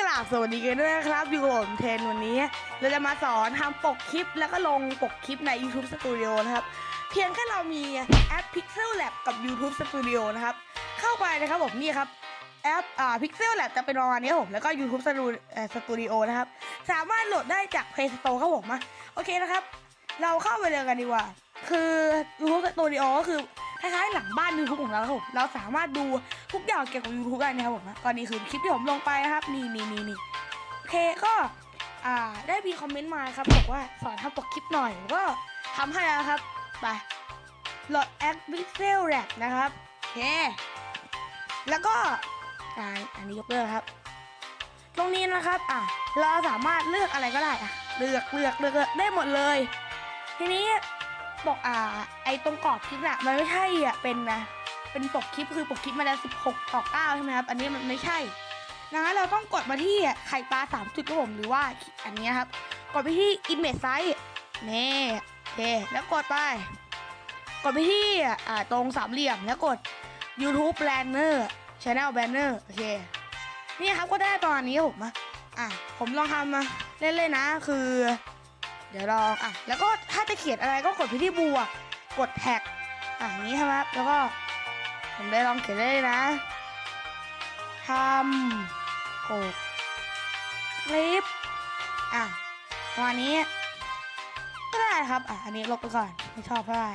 กราบสวัสดีกันด้วยนะครับอยู่กับผมเทนวันนี้ เราจะมาสอนทำปกคลิปแล้วก็ลงปกคลิปใน YouTube Studio นะครับ เพียงแค่เรามีแอป Pixel Lab กับ YouTube Studio นะครับ เข้าไปนะครับผมนี่ครับแอปอ่า Pixel Lab จะเป็นประมาณนี้ครับผมแล้วก็ YouTube Studio เอ่อ Studio นะครับ สามารถโหลดได้จาก Play Store ครับผมมาโอเคนะครับ เราเข้าไปเลยกันดีกว่า คือ YouTube Studio ก็คือ คล้ายๆหลังบ้าน YouTube ของเราครับผมเราสามารถดูทุกอย่างเกี่ยวกับ YouTube ได้นะครับผมนะก่อนนี้คือคลิปที่ผมลงไปนะครับนี่นี่นี่นี่โอเคก็อ่าได้มีคอมเมนต์มาครับบอกว่าสอนทำปกคลิปหน่อยผมก็ทำให้แล้วครับไปโหลดแอป Pixel Lab นะครับโอเคแล้วก็อ่าอันนี้ยกเลิกครับ ตรงนี้นะครับอะเราสามารถเลือกอะไรก็ได้อะเลือกเลือกเลือกได้หมดเลย ทีนี้ บอกอ่า ไอตรงกรอบคลิปน่ะ มันไม่ใช่อะเป็นนะเป็นปกคลิปคือปกคลิปมันจะ16 ต่อ 9 ใช่ไหมครับ อันนี้มันไม่ใช่ดังนั้นเราต้องกดมาที่ไข่ปลา3จุดครับผมหรือว่าอันนี้ครับ กดไปที่ image size นี่โอเคแล้วกดไป กดไปที่อ่าตรงสามเหลี่ยมแล้วกด YouTube Banner Channel Banner โอเคนี่ครับก็ได้ประมาณนี้ผมอะอะผมลองทำมาเล่นๆนะคือ เดี๋ยวลองอะแล้วก็ถ้าจะเขียนอะไรก็กดไปที่บวกกดแท็กอะอย่างนี้ใช่ไหมครับแล้วก็ผมได้ลองเขียนได้เลยนะทำกดคลิปอะประมาณนี้ก็ได้ครับอะอันนี้ลบไปก่อนไม่ชอบเท่าไหร่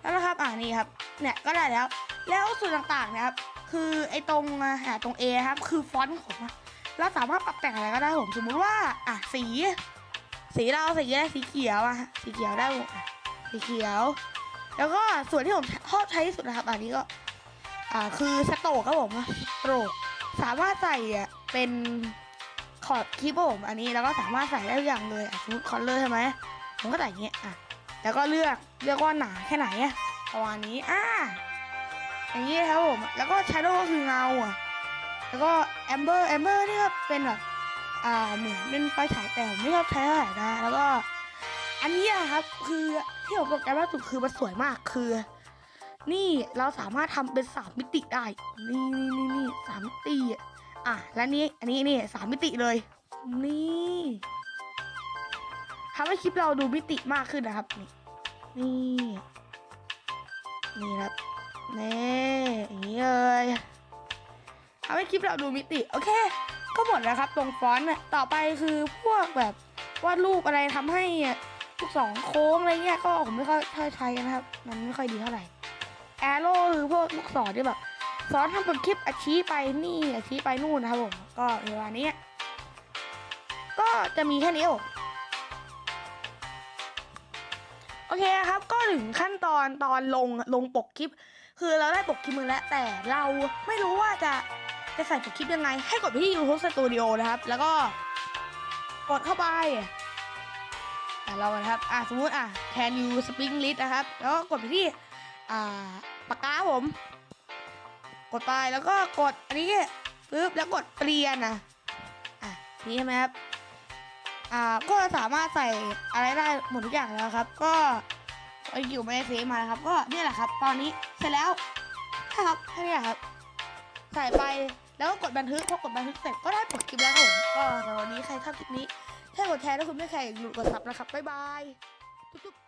แล้วนะครับอะนี่ครับเนี่ยก็ได้แล้ว แล้วส่วนต่างๆนะครับ คือไอ้ตรงอะหาตรง A ครับ คือฟอนต์ของเราสามารถปรับแต่งอะไรก็ได้ผมสมมุติว่าอะสี สีเราสีอะไรสีเขียวอะสีเขียวได้หมดสีเขียว แล้วก็ส่วนที่ผมชอบใช้ที่สุดนะครับ อันนี้ก็ อ่าคือสโตกครับผมสโตกสามารถใส่อะเป็นขอบคลิปครับผมอันนี้แล้วก็สามารถใส่ได้ทุกอย่างเลยสมมติคอลเลอร์ใช่ไหมผมก็ใส่อย่างเงี้ยอะแล้วก็เลือกเลือกว่าหนาแค่ไหนอะประมาณนี้อ่าอย่างนี้ครับผมแล้วก็ shadow ก็คือเงาอะแล้วก็ amber amber นี่ก็เป็นแบบ อ่าเหมือนเป็นไฟฉายแต่ผมไม่ชอบใช้เท่าไหนะ แล้วก็ อันนี้ครับ คือที่ผมโปรแกรมล่าสุดคือมันสวยมากคือ นี่เราสามารถทำเป็นสามมิติได้ นี่นี่นี่นี่สามมิติอะอะแล้วนี่อันนี้นี่สามมิติเลย นี่ทำให้คลิปเราดูมิติมากขึ้นนะครับ นี่นี่นี่ครับนี่อย่างนี้เลยทำให้คลิปเราดูมิติ โอเค ก็หมดแล้วครับตรงฟอนต์น่ะต่อไปคือพวกแบบวาดรูปอะไรทำให้ลูกศรโค้งอะไรเงี้ยก็ผมไม่ค่อยค่อยใช้กันะครับ มันไม่ค่อยดีเท่าไหร่แอโร่คือพวกลูกศรที่แบบสอนทำเป็นคลิปอาชี้ไปนี่อาชี้ไปนู่นนะครับผมก็ในวันนี้ก็จะมีแค่นี้ผมโอเคครับ ก็ถึงขั้นตอนตอนลงลงปกคลิป คือเราได้ปกคลิปมือแล้วแต่เราไม่รู้ว่าจะ จะใส่ปกคลิปยังไง ให้กดไปที่ YouTube Studio นะครับ แล้วก็กดเข้าไปอะเรานะครับ อะสมมติอะ Can you speak English นะครับ แล้วก็กดไปที่ อ่าปากกาผม กดไปแล้วก็กดอันนี้ปึ๊บแล้วกดเปลี่ยนนะอะนี่ใช่ไหมครับ อ่าก็สามารถใส่อะไรได้หมดทุกอย่างแล้วครับ ก็ไอคิวไม่ได้เซฟมานะครับ ก็เนี่ยแหละครับ ตอนนี้เสร็จแล้วครับแค่นี้ครับ ใส่ไป แล้วก็กดบันทึกพอกดบันทึกเสร็จก็ได้ปลดคลิปแล้วครับผมก็สำหรับวันนี้ใครชอบคลิปนี้ถ้ากดแชร์ถ้าคุณไม่แครหลุดกดซับนะครับบ๊ายบายจุ๊บๆ